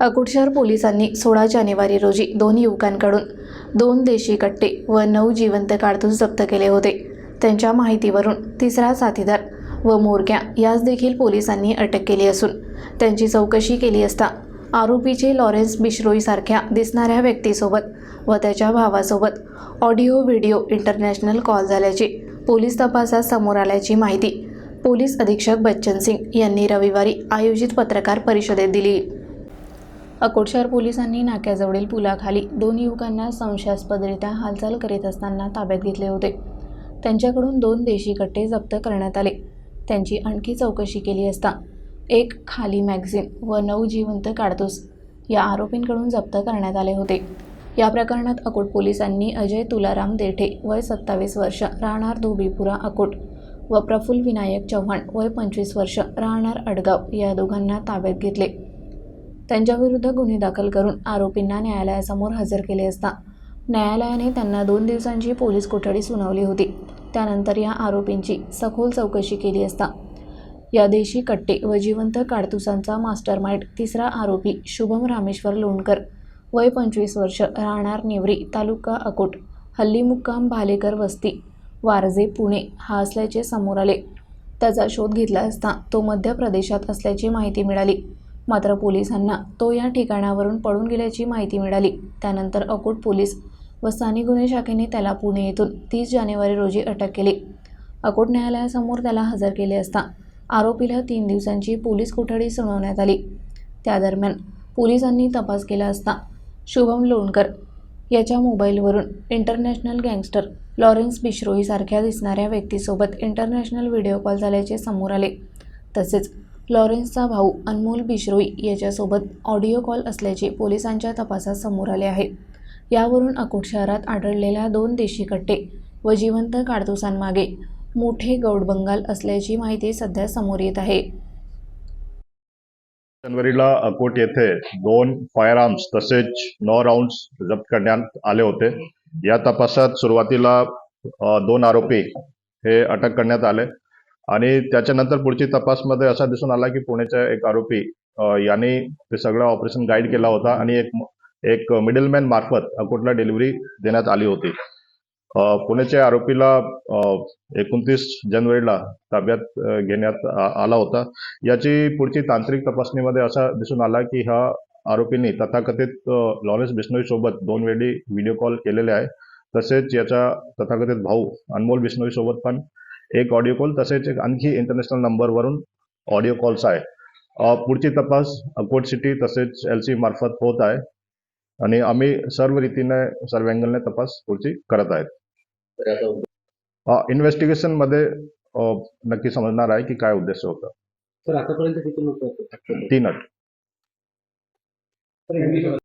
अकुट शहर पोलिसांनी सोळा जानेवारी रोजी दोन युवकांकडून दोन देशी कट्टे व नऊ जिवंत काडतूस जप्त केले होते. त्यांच्या माहितीवरून तिसरा साथीदार व मोरक्या यास देखील पोलिसांनी अटक केली असून त्यांची चौकशी केली असता आरोपीचे लॉरेन्स बिश्रोईसारख्या दिसणाऱ्या व्यक्तीसोबत व त्याच्या भावासोबत ऑडिओ व्हिडिओ इंटरनॅशनल कॉल झाल्याचे पोलीस तपासात समोर आल्याची माहिती पोलीस अधीक्षक बच्चन सिंग यांनी रविवारी आयोजित पत्रकार परिषदेत दिली. अकोट शहर पोलिसांनी नाक्याजवळील पुलाखाली दोन युवकांना संशयास्पदरित्या हालचाल करीत असताना ताब्यात घेतले होते. त्यांच्याकडून दोन देशी कट्टे जप्त करण्यात आले. त्यांची आणखी चौकशी केली असता एक खाली मॅगझिन व नऊ जिवंत काडतूस या आरोपींकडून जप्त करण्यात आले होते. या प्रकरणात अकोट पोलिसांनी अजय तुलाराम देठे वय सत्तावीस वर्ष राहणार धोबीपुरा अकोट व प्रफुल्ल विनायक चव्हाण वय पंचवीस वर्ष राहणार अडगाव या दोघांना ताब्यात घेतले. त्यांच्याविरुद्ध गुन्हे दाखल करून आरोपींना न्यायालयासमोर हजर केले असता. न्यायालयाने त्यांना दोन दिवसांची पोलीस कोठडी सुनावली होती. त्यानंतर या आरोपींची सखोल चौकशी केली असता. या देशी कट्टे व जिवंत काडतुसांचा मास्टरमाइंड तिसरा आरोपी शुभम रामेश्वर लोणकर वय पंचवीस वर्ष राहणार नेवरी तालुका अकोट हल्ली मुक्काम भालेकर वस्ती वारजे पुणे हा असल्याचे समोर आले. त्याचा शोध घेतला असता तो मध्य प्रदेशात असल्याची माहिती मिळाली. मात्र पोलिसांना तो या ठिकाणावरून पळून गेल्याची माहिती मिळाली. त्यानंतर अकोट पोलीस व स्थानिक गुन्हे शाखेने त्याला पुणे येथून तीस जानेवारी रोजी अटक केली. अकोट न्यायालयासमोर त्याला हजर केले असता आरोपीला तीन दिवसांची पोलीस कोठडी सुनावण्यात आली. त्या दरम्यान पोलिसांनी तपास केला असता शुभम लोणकर याच्या मोबाईलवरून इंटरनॅशनल गँगस्टर लॉरेन्स बिश्रोईसारख्या दिसणाऱ्या व्यक्तीसोबत इंटरनॅशनल व्हिडिओ कॉल झाल्याचे समोर आले. तसेच लॉरेन्सचा भाऊ अनमोल बिश्रोई याच्यासोबत ऑडिओ कॉल असल्याचे पोलिसांच्या तपासात समोर आले आहे. यावरून अकोट शहरात आढळलेल्या दोन देशी कट्टे व जिवंत काडतुसांमागे मोठे गौडबंगाल असल्याची माहिती सध्या समोर येत आहे. जनवरीला अकोट येथे दोन फायर आर्म्स तसेच नऊ राऊंड जप्त करण्यात आले होते. या तपासात सुरुवातीला दोन आरोपी हे अटक करण्यात आले. आणि त्याच्यानंतर पुढची तपासमध्ये असा दिसून आला की पुण्याचा एक आरोपी यांनी याने ते सगळं ऑपरेशन गाईड केला होता आणि एक एक मिडलमॅन मार्फत अकोटला डिलिव्हरी देण्यात आली होती. पुण्याच्या आरोपीला एकोणतीस जानेवारीला ताब्यात घेण्यात आला होता. याची पुढची तांत्रिक तपासणीमध्ये असा दिसून आला की हा आरोपींनी तथाकथित लॉरेन्स बिश्नोई सोबत दोन वेळी व्हिडिओ कॉल केलेले आहे. तसेच याचा तथाकथित भाऊ अनमोल बिश्नोई सोबत पण एक ऑडिओ कॉल तसेच एक आणखी इंटरनॅशनल नंबरवरून ऑडिओ कॉल्स आहे. पुढची तपास अकोट सिटी तसेच एल सी मार्फत होत आहे. आणि आम्ही सर्व रीतीने सर्व अँगलने तपास पुढची करत आहेत. इन्व्हेस्टिगेशनमध्ये अ, नक्की समजणार आहे की काय उद्देश होता. तीन अट